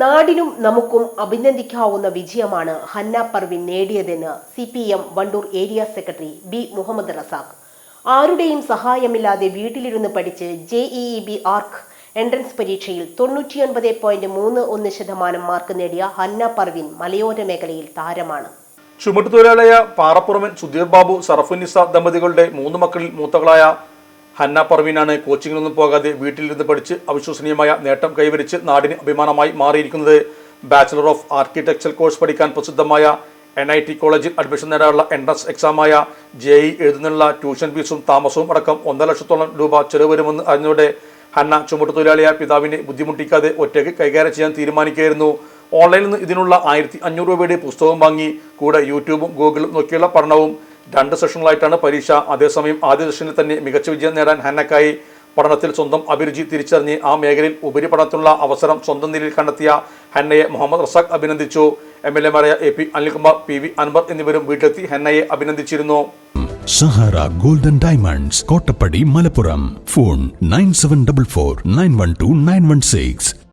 നാടിനും നമുക്കും അഭിനന്ദിക്കാവുന്ന വിജയമാണ് Hanna Parvin നേടിയതെന്ന് C P M Wandoor area secretary B Muhammad Razak. ആരുടെയും സഹായമില്ലാതെ വീട്ടിലിരുന്ന് പഠിച്ച് J E B arch entrance പരീക്ഷയിൽ തൊണ്ണൂറ്റിയൊൻപത് പോയിന്റ് മൂന്ന് ഒന്ന് ശതമാനം മാർക്ക് നേടിയ ഹന്ന പർവിൻ മലയോര മേഖലയിൽ താരമാണ്. ചുമട്ടുതൊഴിലാളിയായ പാറപ്പുറമൻ സുധീർ ബാബു സറഫുനിസ ദമ്പതികളുടെ മൂന്ന് മക്കളിൽ മൂത്തകളായ ഹന്ന പർവീനാണ് കോച്ചിങ്ങിനൊന്നും പോകാതെ വീട്ടിലിരുന്ന് പഠിച്ച് അവിശ്വസനീയമായ നേട്ടം കൈവരിച്ച് നാടിന് അഭിമാനമായി മാറിയിരിക്കുന്നത്. ബാച്ചിലർ ഓഫ് ആർക്കിടെക്ചർ കോഴ്സ് പഠിക്കാൻ പ്രസിദ്ധമായ എൻ ഐ ടി കോളേജിൽ അഡ്മിഷൻ നേടാനുള്ള എൻട്രൻസ് എക്സാമായ ജെ ഇ എഴുതുന്നുള്ള ട്യൂഷൻ ഫീസും താമസവും അടക്കം ഒന്നര ലക്ഷത്തോളം രൂപ ചെലവ് വരുമെന്ന് അറിഞ്ഞതോടെ ഹന്ന ചുമട്ടുതൊഴിലാളിയായ പിതാവിനെ ബുദ്ധിമുട്ടിക്കാതെ ഒറ്റയ്ക്ക് കൈകാര്യം ചെയ്യാൻ തീരുമാനിക്കുകയായിരുന്നു. ഓൺലൈനിൽ നിന്ന് ഇതിനുള്ള ആയിരത്തി അഞ്ഞൂറ് രൂപയുടെ പുസ്തകവും വാങ്ങി കൂടെ യൂട്യൂബും ഗൂഗിളും നോക്കിയുള്ള പഠനവും രണ്ട് സെഷനുകളായിട്ടാണ് പരീക്ഷ. അതേസമയം ആദ്യ സെഷനിൽ തന്നെ മികച്ച വിജയം നേടാൻ ഹന്നക്കായി പഠനത്തിൽ സ്വന്തം അഭിരുചി തിരിച്ചറിഞ്ഞ് ആ മേഖലയിൽ ഉപരിപഠനത്തിനുള്ള അവസരം സ്വന്തം നിലയിൽ കണ്ടെത്തിയ ഹന്നയെ മുഹമ്മദ് റസാഖ് അഭിനന്ദിച്ചു. M L എമാരായ A P Anilkumar P V Anwar എന്നിവരും വീട്ടിലെത്തി ഹന്നയെ അഭിനന്ദിച്ചിരുന്നു. Sahara golden diamonds Kottappadi Malappuram. Phone nine seven double four nine one two nine one six.